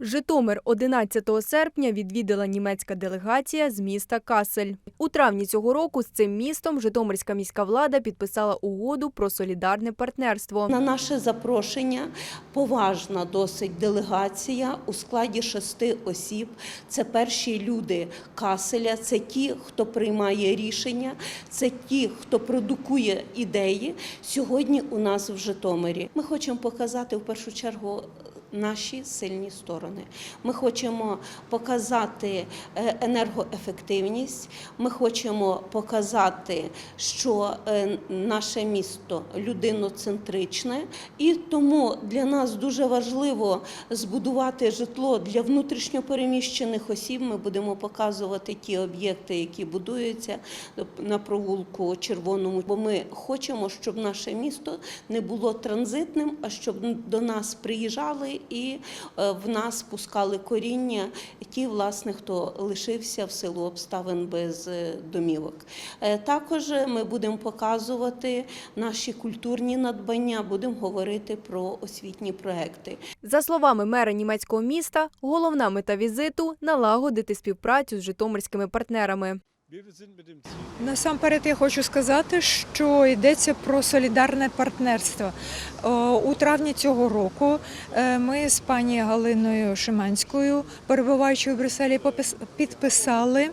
Житомир 11 серпня відвідала німецька делегація з міста Касель. У травні цього року з цим містом Житомирська міська влада підписала угоду про солідарне партнерство. На наше запрошення поважна досить делегація у складі шести осіб. Це перші люди Каселя, це ті, хто приймає рішення, це ті, хто продукує ідеї. Сьогодні у нас в Житомирі. Ми хочемо показати в першу чергу. Наші сильні сторони. Ми хочемо показати е, енергоефективність. Ми хочемо показати, що е, наше місто людиноцентричне, і тому для нас дуже важливо збудувати житло для внутрішньопереміщених осіб. Ми будемо показувати ті об'єкти, які будуються на провулку Червоному. Бо ми хочемо, щоб наше місто не було транзитним, а щоб до нас приїжджали і е, в нас пускали коріння ті, власне, хто лишився в силу обставин без е, домівок. Е, Також ми будемо показувати наші культурні надбання, будемо говорити про освітні проекти. За словами мера німецького міста, головна мета візиту налагодити співпрацю з житомирськими партнерами. Насамперед я хочу сказати, що йдеться про солідарне партнерство. У травні цього року е, ми з пані Галиною Шиманською, перебуваючи у Брюсселі, підписали.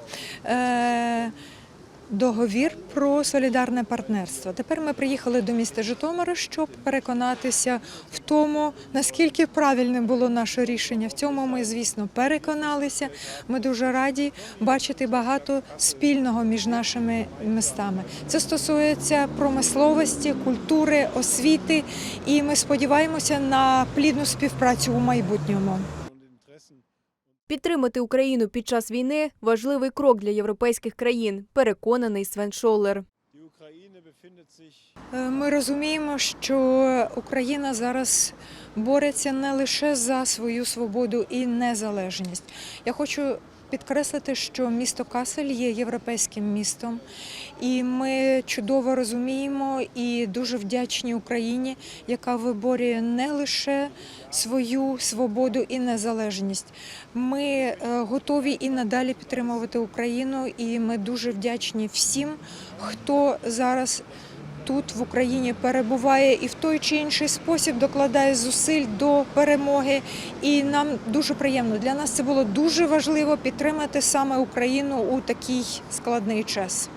Договір про солідарне партнерство. Тепер ми приїхали до міста Житомира, щоб переконатися в тому, наскільки правильним було наше рішення. В цьому ми, звісно, переконалися. Ми дуже раді бачити багато спільного між нашими містами. Це стосується промисловості, культури, освіти, і ми сподіваємося на плідну співпрацю у майбутньому. Підтримати Україну під час війни важливий крок для європейських країн, переконаний Свен Шолер. Е, Ми розуміємо, що Україна зараз бореться не лише за свою свободу і незалежність. Я хочу підкреслити, що місто Касель є європейським містом, і ми чудово розуміємо і дуже вдячні Україні, яка виборює не лише свою свободу і незалежність. Ми е, готові і надалі підтримувати Україну, і ми дуже вдячні всім, хто зараз тут в Україні перебуває і в той чи інший спосіб докладає зусиль до перемоги. І нам дуже приємно. Для нас це було дуже важливо підтримати саме Україну у такий складний час.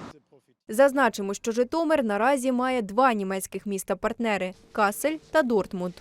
Зазначимо, що Житомир наразі має два німецьких міста-партнери Касель та Дортмунд.